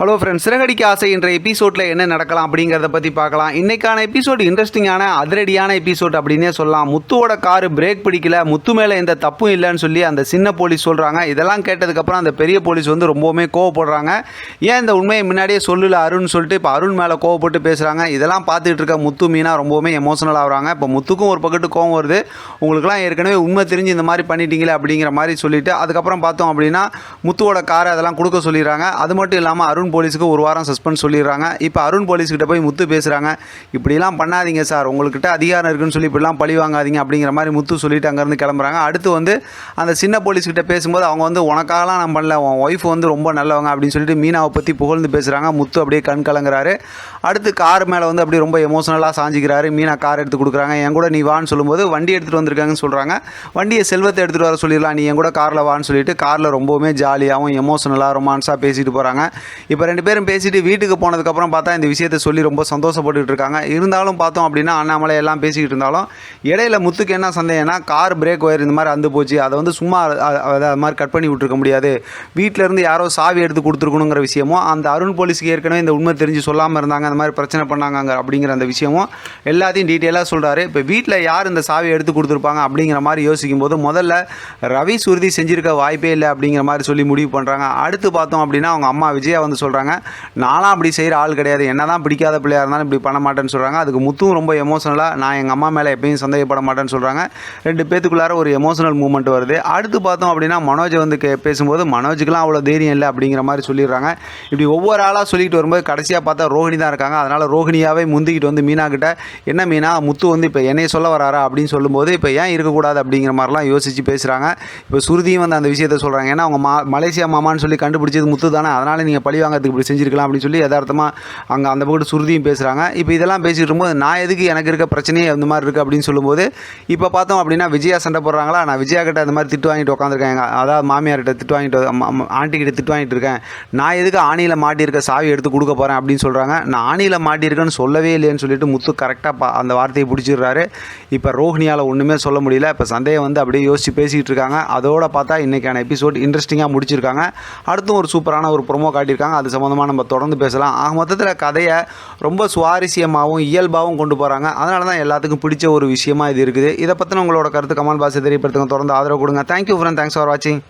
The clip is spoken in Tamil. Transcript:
ஹலோ ஃப்ரெண்ட்ஸ் சிறகடிக்க ஆசை என்ற எபிசோடில் என்ன நடக்கலாம் அப்படிங்கிறத பற்றி பார்க்கலாம். இன்றைக்கான எபிசோடு இன்ட்ரெஸ்டிங்கான அதிரடியான எபிசோட் அப்படின்னே சொல்லலாம். முத்துவோட காரு பிரேக் பிடிக்கல முத்து மேலே எந்த தப்பும் இல்லைன்னு சொல்லி அந்த சின்ன போலீஸ் சொல்கிறாங்க இதெல்லாம் கேட்டதுக்கப்புறம் அந்த பெரிய போலீஸ் வந்து ரொம்பவுமே கோவப்படுறாங்க. ஏன் இந்த உண்மையை முன்னாடியே சொல்லல அருண் சொல்லிட்டு இப்போ அருண் மேலே கோவப்பட்டு பேசுகிறாங்க இதெல்லாம் பார்த்துட்டு இருக்க முத்து மீனா ரொம்பவுமே எமோஷனல் ஆகிறாங்க இப்போ முத்துக்கும் ஒரு பக்கத்து கோவம் வருது. உங்களுக்குலாம் ஏற்கனவே உண்மை தெரிஞ்சு இந்த மாதிரி பண்ணிட்டீங்களே அப்படிங்கிற மாதிரி சொல்லிட்டு அதுக்கப்புறம் பார்த்தோம் அப்படின்னா முத்துவோட காரை அதெல்லாம் கொடுக்க சொல்லிடுறாங்க. அது மட்டும் இல்லாமல் அருண் அருண் போலீஸுக்கு ஒரு வாரம் சஸ்பெண்ட் சொல்லிடுறாங்க. இப்போ அருண் போலீஸ்கிட்ட போய் முத்து பேசுகிறாங்க இப்படிலாம் பண்ணாதீங்க சார். உங்கள்கிட்ட அதிகாரம் இருக்குன்னு சொல்லி இப்படிலாம் பழி வாங்காதீங்க அப்படிங்கிற மாதிரி முத்து சொல்லிட்டு அங்கேருந்து கிளம்புறாங்க. அடுத்து வந்து அந்த சின்ன போலீஸ்கிட்ட பேசும்போது அவங்க வந்து உனக்காகலாம் நான் பண்ணல. உன் ஒய்ஃப் வந்து ரொம்ப நல்லவங்க அப்படின்னு சொல்லிட்டு மீனாவை பற்றி புகழ்ந்து பேசுகிறாங்க முத்து அப்படியே கண் கலங்குறாரு. அடுத்து கார் மேலே வந்து அப்படியே ரொம்ப எமோஷனலாக சாஞ்சிக்கிறாரு. மீனா கார் எடுத்து கொடுக்குறாங்க. என் கூட நீ வான்னு சொல்லும்போது வண்டி எடுத்துகிட்டு வந்திருக்காங்கன்னு சொல்கிறாங்க வண்டியை செல்வத்தை எடுத்துகிட்டு வர சொல்லிடலாம். நீ என் கூட காரில் வான்னு சொல்லிட்டு காரில் ரொம்பவுமே ஜாலியாகவும் எமோஷனலாக ரொமான்ஸாக பேசிட்டு போகிறாங்க இப்போ ரெண்டு பேரும் பேசிட்டு வீட்டுக்கு போனதுக்கப்புறம் பார்த்தா இந்த விஷயத்தை சொல்லி ரொம்ப சந்தோஷப்பட்டுக்கிட்டு இருக்காங்க. இருந்தாலும் பார்த்தோம் அப்படின்னா அண்ணாமலை எல்லாம் பேசிக்கிட்டு இருந்தாலும் இடையில முத்துக்கு என்ன சந்தேகம்னா கார் பிரேக் ஒயர் இந்த மாதிரி அந்து போச்சு. அதை வந்து சும்மா அதை அது மாதிரி கட் பண்ணி விட்டுருக்க முடியாது. வீட்டிலேருந்து யாரோ சாவி எடுத்து கொடுத்துருக்கணுங்கிற விஷயமும் அந்த அருண் போலீஸ்க்கு ஏற்கனவே இந்த உண்மை தெரிஞ்சு சொல்லாமல் இருந்தாங்க அந்த மாதிரி பிரச்சனை பண்ணாங்க அப்படிங்கிற அந்த விஷயமும் எல்லாத்தையும் டீட்டெயிலாக சொல்கிறாரு இப்போ வீட்டில் யார் இந்த சாவி எடுத்து கொடுத்துருப்பாங்க அப்படிங்கிற மாதிரி யோசிக்கும் போது முதல்ல ரவி சுருதி செஞ்சிருக்க வாய்ப்பே இல்லை அப்படிங்கிற மாதிரி சொல்லி முடிவு பண்ணுறாங்க அடுத்து பார்த்தோம் அப்படின்னா அவங்க அம்மா விஜயா வந்து சொல்கிறாங்க நானும் அப்படி செய்கிற ஆள் கிடையாது. என்ன தான் பிடிக்காத பிள்ளையாக இருந்தாலும் இப்படி பண்ண மாட்டேன்னு சொல்கிறாங்க அதுக்கு முத்தும் ரொம்ப எமோஷனலாக நான் எங்கள் அம்மா மேலே எப்பயும் சந்தேகப்பட மாட்டேன்னு சொல்கிறாங்க ரெண்டு பேத்துக்குள்ளார ஒரு எமோஷனல் மூமெண்ட் வருது. அடுத்து பார்த்தோம் அப்படின்னா மனோஜ் வந்து கே பேசும்போது மனோஜுக்குலாம் அவ்வளோ தைரியம் இல்லை அப்படிங்கிற மாதிரி சொல்லிடுறாங்க. இப்படி ஒவ்வொரு ஆளாக சொல்லிட்டு வரும்போது கடைசியாக பார்த்தா ரோஹிணி தான் இருக்காங்க. அதனால் ரோஹிணியாகவே முந்திக்கிட்டு வந்து மீனா கிட்ட என்ன மீனா முத்து வந்து இப்போ என்னைய சொல்ல வராரா? அப்படின்னு சொல்லும்போது இப்போ ஏன் இருக்கக்கூடாது? அப்படிங்கிற மாதிரிலாம் யோசித்து பேசுகிறாங்க இப்போ சுருதியும் வந்து அந்த விஷயத்த சொல்கிறாங்க ஏன்னா அவங்க மா மலேசியா மாமான்னு சொல்லி கண்டுபிடிச்சது முத்து தானே அதனால் நீங்கள் பழிவாங்க அரசாங்கத்துக்கு இப்படி செஞ்சிருக்கலாம் அப்படின்னு சொல்லி யதார்த்தமாக அங்கே அந்த பக்கத்து சுருதியும் பேசுகிறாங்க இப்போ இதெல்லாம் பேசிட்டு இருக்கும்போது நான் எதுக்கு எனக்கு இருக்க பிரச்சனையே அந்த மாதிரி இருக்குது அப்படின்னு சொல்லும்போது இப்போ பார்த்தோம் அப்படின்னா விஜயா சண்டை போடுறாங்களா? நான் விஜயா கிட்ட அந்த மாதிரி திட்டு வாங்கிட்டு உட்காந்துருக்கேன் அதாவது மாமியார்கிட்ட திட்டு வாங்கிட்டு ஆண்டி கிட்ட திட்டு வாங்கிட்டு இருக்கேன். நான் எதுக்கு ஆணியில் மாட்டியிருக்க சாவி எடுத்து கொடுக்க போகிறேன் அப்படின்னு சொல்கிறாங்க நான் ஆணியில் மாட்டியிருக்கேன்னு சொல்லவே இல்லைன்னு சொல்லிட்டு முத்து கரெக்டாக அந்த வார்த்தையை பிடிச்சிடுறாரு. இப்போ ரோஹிணியால் ஒன்றுமே சொல்ல முடியல. இப்போ சந்தேகம் வந்து அப்படியே யோசிச்சு பேசிக்கிட்டு இருக்காங்க. அதோட பார்த்தா இன்றைக்கான எபிசோட் இன்ட்ரெஸ்டிங்காக முடிச்சிருக்காங்க. அடுத்தும் ஒரு சூப்பரான ஒரு ப்ரொமோ காட்டியிருக்காங்க. அது சம்மந்தமாக நம்ம தொடர்ந்து பேசலாம். ஆக மொத்தத்தில் கதையை ரொம்ப சுவாரஸ்யமாகவும் இயல்பாகவும் கொண்டு போகிறாங்க அதனால தான் எல்லாத்துக்கும் பிடிச்ச ஒரு விஷயமா இது இருக்குது. இதை பற்றின உங்களோட கருத்து கமல் பாசை தெரியப்படுத்துங்க. தொடர்ந்து ஆதரவு கொடுங்க. தேங்க்யூ ஃப்ரெண்ட் தேங்க்ஸ் ஃபார் வாட்சிங்